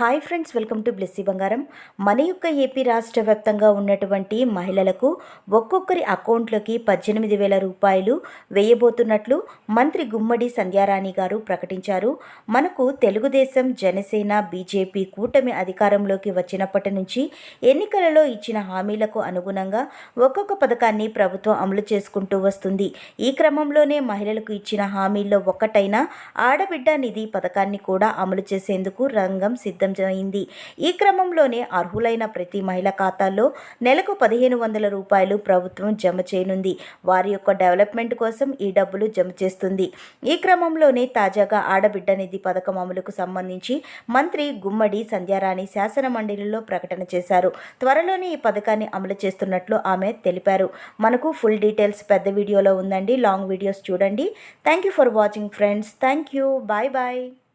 Hi friends welcome to Blessy Bangaram. మన యొక్క AP రాష్ట్ర వ్యాప్తంగా ఉన్నటువంటి మహిళలకు ఒక్కొక్కరి అకౌంట్లోకి పద్దెనిమిది వేల రూపాయలు వేయబోతున్నట్లు మంత్రి గుమ్మడి సంధ్యారాణి గారు ప్రకటించారు. మనకు తెలుగుదేశం జనసేన బీజేపీ కూటమి అధికారంలోకి వచ్చినప్పటి నుంచి ఎన్నికలలో ఇచ్చిన హామీలకు అనుగుణంగా ఒక్కొక్క పథకాన్ని ప్రభుత్వం అమలు చేసుకుంటూ వస్తుంది. ఈ క్రమంలోనే మహిళలకు ఇచ్చిన హామీల్లో ఒక్కటైన ఆడబిడ్డ నిధి పథకాన్ని కూడా అమలు చేసేందుకు రంగం సిద్ధం అయింది ఈ క్రమంలోనే అర్హులైన ప్రతి మహిళ ఖాతాల్లో నెలకు పదిహేను వందల రూపాయలు ప్రభుత్వం జమ చేయనుంది. వారి యొక్క డెవలప్మెంట్ కోసం ఈ డబ్బులు జమ చేస్తుంది. ఈ క్రమంలోనే తాజాగా ఆడబిడ్డ నిధి పథకం అమలుకు సంబంధించి మంత్రి గుమ్మడి సంధ్యారాణి శాసన మండలిలో ప్రకటన చేశారు. త్వరలోనే ఈ పథకాన్ని అమలు చేస్తున్నట్లు ఆమె తెలిపారు. మనకు ఫుల్ డీటెయిల్స్ పెద్ద వీడియోలో ఉందండి. లాంగ్ వీడియోస్ చూడండి. Thank you for watching friends. Thank you bye bye.